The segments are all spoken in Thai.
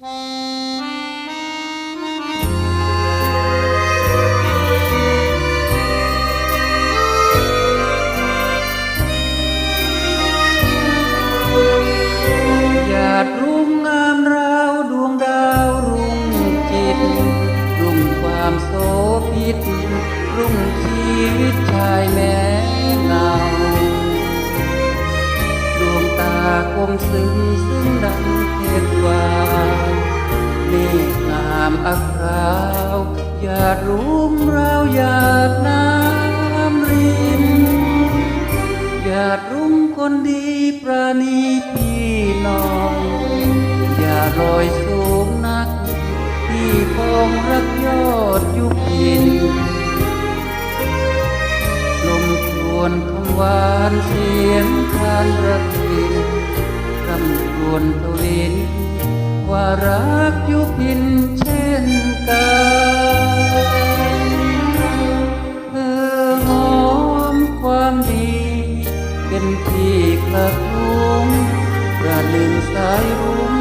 หยารุ่งงามราดวงดาวรุ่งจิตรุ่งความโสภิตรุ่งชีวิตชายแม้เงาดวงตาคมซึ้งซึ่งดังาวหยาดรุ่งราวหยาดน้ำรินหยาดรุ่งคนดีประนีพี่น้อง อย่าลอยสูงนัก ที่ปองรักยอดยุพินลมชวนคำหวานเสียงทานระพินคำชวนทวินว่ารักยุพินช นกันเธอหอมความดี เป็นที่กระทุ้งประหนึ่งสายรุ้ง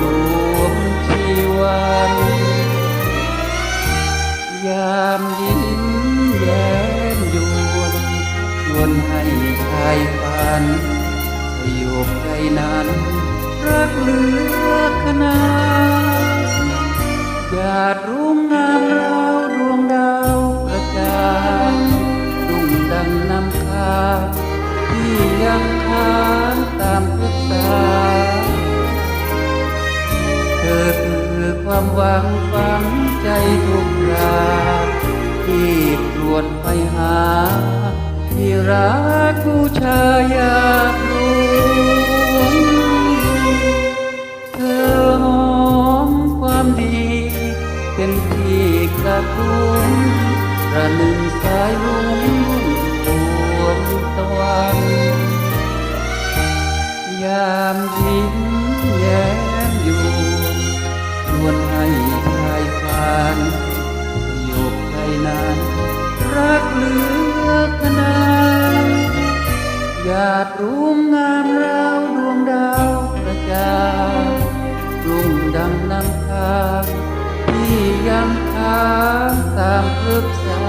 รวมชีวันยามยิ้มแย้มยวนชวนให้ชายฝันสยบใจนั้นรักเลือาดรุ่งงามราวดวงดาวกระจางรุ่งดังน้ำค้าที่ยังค้างตามพฤกษาเธอคือความหวังฝังใจทุกราที่ปลวนไปหา ที่รักผู้ชายอยา ระตุ้นประหนึ่งสายรุ้งดวงตะวันยามยิ้มแย้มอยู่ชวนให้ชายฝันสยบใจนั้นรักเหลือขนาดหยาดรุ่งงาม ทางตามปรึกษา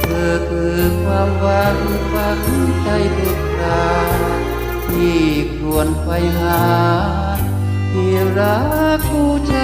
เธอคือความหวังฝังใจทุกคราที่ควรไปหาที่รักผู้ชายอยากรู้